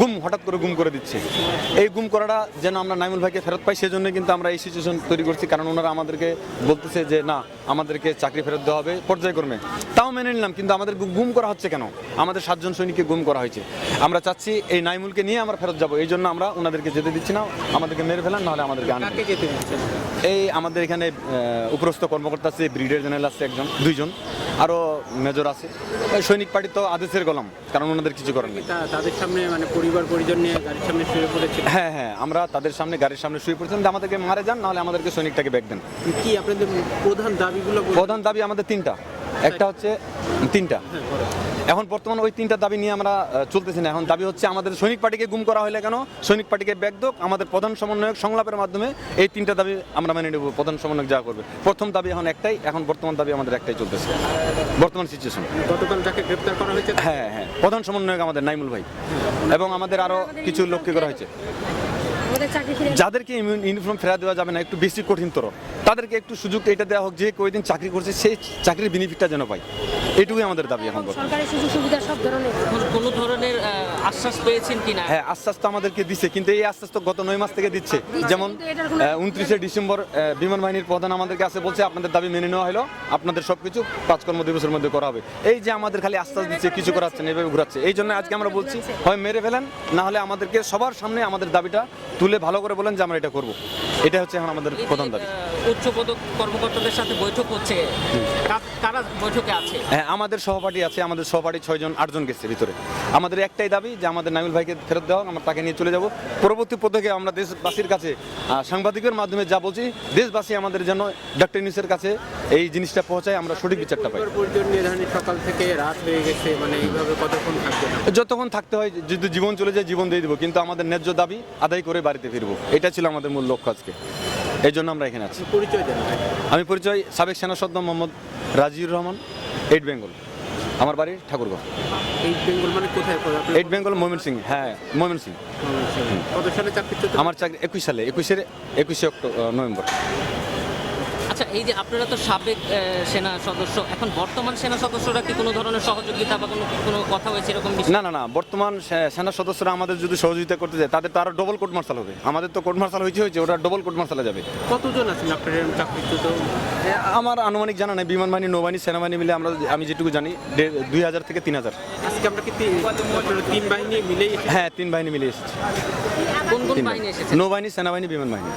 গুম হঠাৎ করে গুম করে দিচ্ছে। এই গুম করাটা যেন আমরা নাইমুল ভাইকে ফেরত পাই সেজন্য কিন্তু আমরা এই সিচুয়েশন তৈরি করছি। কারণ ওনারা আমাদেরকে বলতেছে যে না আমাদেরকে চাকরি ফেরত দেওয়া হবে পর্যায়ক্রমে। তাও মেনে নিলাম কিন্তু আমাদের গুম করা হচ্ছে কেন? আমাদের সাতজন সৈনিককে গুম করা হয়েছে। আমরা চাচ্ছি এই নাইমুলকে নিয়ে আমরা ফেরত যাব। এই জন্য আমরা ওনাদেরকে যেতে দিচ্ছি না। আমাদেরকে মেরে ফেলান নাহলে আমাদেরকে দিচ্ছেন? এই আমাদের এখানে উপরস্থ কর্মকর্তা আছে ব্রিগেডিয়ার জেনারেল আছে একজন দুইজন। আরও মেজর আছে। সৈনিক পার্টি তো আদেশের গলাম কারণ ওনাদের কিছু করেন তাদের সামনে মানে পরিবার পরিজন নিয়ে গাড়ির সামনে শুয়ে পড়েছে। হ্যাঁ হ্যাঁ আমরা তাদের সামনে গাড়ির সামনে শুয়ে পড়েছেন যে আমাদেরকে মারে যান নাহলে আমাদেরকে সৈনিকটাকে ব্যাগ দেন। কি আপনাদের প্রধান দাবিগুলো প্রধান দাবি আমাদের তিনটা। একটা হচ্ছে তিনটা। হ্যাঁ। এখন বর্তমানে ওই তিনটা দাবি নিয়ে আমরা চলতেছি না। এখন দাবি হচ্ছে আমাদের সৈনিক পার্টিকে গুম করা হলে কেন? সৈনিক পার্টিকে ব্যাগ দোক। আমাদের প্রধান সমন্বয়ক সংলাপের মাধ্যমে এই তিনটা দাবি আমরা মেনে নেব। প্রধান সমন্বয়ক যা করবে। প্রথম দাবি এখন একটাই। এখন বর্তমান দাবি আমাদের একটাই চলতেছে। বর্তমান সিচুয়েশন গতকাল যাকে গ্রেপ্তার করা হয়েছে হ্যাঁ হ্যাঁ। প্রধান সমন্বয়ক আমাদের নাইমুল ভাই। এবং আমাদের আরও কিছু লোককে করা হয়েছে। যাদেরকে ইউনি- ইউনিফর্ম ফেরা দেওয়া যাবে না একটু বেশি কঠিনতর। তাদেরকে একটু সুযোগ এটা দেওয়া হোক যে কয়দিন চাকরি করছে সেই চাকরির বেনিফিটটা যেন পায়। এটুকুই আমাদের দাবি এখন বর্তমানে। সরকারি সুযোগ সুবিধা সব ধরনের। কোনো ধরনের আশ্বাস পেয়েছেন কিনা? হ্যাঁ আশ্বাস তো আমাদেরকে দিচ্ছে কিন্তু এই আশ্বাস তো গত নয় মাস থেকে দিচ্ছে। যেমন উনত্রিশে ডিসেম্বর বিমান বাহিনীর প্রধান আমাদেরকে আসে বলছে আপনাদের দাবি মেনে নেওয়া হলো আপনাদের সব কিছু পাঁচ কর্ম দিবসের মধ্যে করা হবে। এই যে আমাদের খালি আশ্বাস দিচ্ছে কিছু করাচ্ছে না এভাবে ঘুরাচ্ছে। এই জন্য আজকে আমরা বলছি হয় মেরে ফেলেন না হলে আমাদেরকে সবার সামনে আমাদের দাবিটা তুলে ভালো করে বলেন যে আমরা এটা করব। এটা হচ্ছে এখন আমাদের প্রধান দাবি। উচ্চ কর্মকর্তাদের সাথে বৈঠক হচ্ছে। কারা বৈঠকে আছে? হ্যাঁ আমাদের সহপাঠী আছে আমাদের সহপাঠী ছয়জন আটজন গেছে ভিতরে। আমাদের একটাই দাবি যে আমাদের নামিল ভাইকে ফেরত দেওয়া আমরা তাকে নিয়ে চলে যাব। পরবর্তী পদক্ষেপে আমরা দেশবাসীর কাছে সাংবাদিকের মাধ্যমে যা বলছি দেশবাসী আমাদের জন্য ডক্টর ইউনিসের কাছে এই জিনিসটা পৌঁছায় আমরা সঠিক বিচারটা পাই। সকাল থেকে রাত হয়ে গেছে মানে এইভাবে কতক্ষণ যতক্ষণ থাকতে হয় যদি জীবন চলে যায় জীবন দিয়ে দেবো কিন্তু আমাদের ন্যায্য দাবি আদায় করে বাড়িতে ফিরবো। এটা ছিল আমাদের মূল লক্ষ্য আজকে। এই জন্য আমরা এখানে আছি। পরিচয় আমি পরিচয় সাবেক সেনা সদ্য মোহাম্মদ রাজিউর রহমান এইট বেঙ্গল আমার বাড়ি ঠাকুরগাঁও। এই বেঙ্গল মানে কোথায়? এইট বেঙ্গল মোমেন সিং হ্যাঁ মোমেন সিং কত সালে আমার চাকরি একুশ সালে একুশের একুশে অক্টোবর নভেম্বর। আচ্ছা এই যে আপনারা তো সাবেক সেনা সদস্য এখন বর্তমান সেনা সদস্যরা কি কোনো ধরনের সহযোগিতা বা কোনো কোনো কথা হয়েছে এরকম বিষয়? না না না বর্তমান সেনা সদস্যরা আমাদের যদি সহযোগিতা করতে যায় তাদের তো আরও ডবল কোর্ট মার্শাল হবে। আমাদের তো কোর্ট মার্শাল হয়েছে হয়েছে ওরা ডবল কোর্ট মার্শালে যাবে। কতজন আছেন আপনার এরকম চাকরিচ্যুত? আমার আনুমানিক জানা নেই বিমান বাহিনী নৌবাহিনী সেনাবাহিনী মিলে আমরা আমি যেটুকু জানি দুই হাজার থেকে তিন হাজার। আজকে আমরা কি তিন বাহিনী এসেছি? হ্যাঁ তিন বাহিনী মিলে এসেছে। কোন কোন বাহিনী। এসেছে? নৌবাহিনী সেনাবাহিনী বিমান বাহিনী।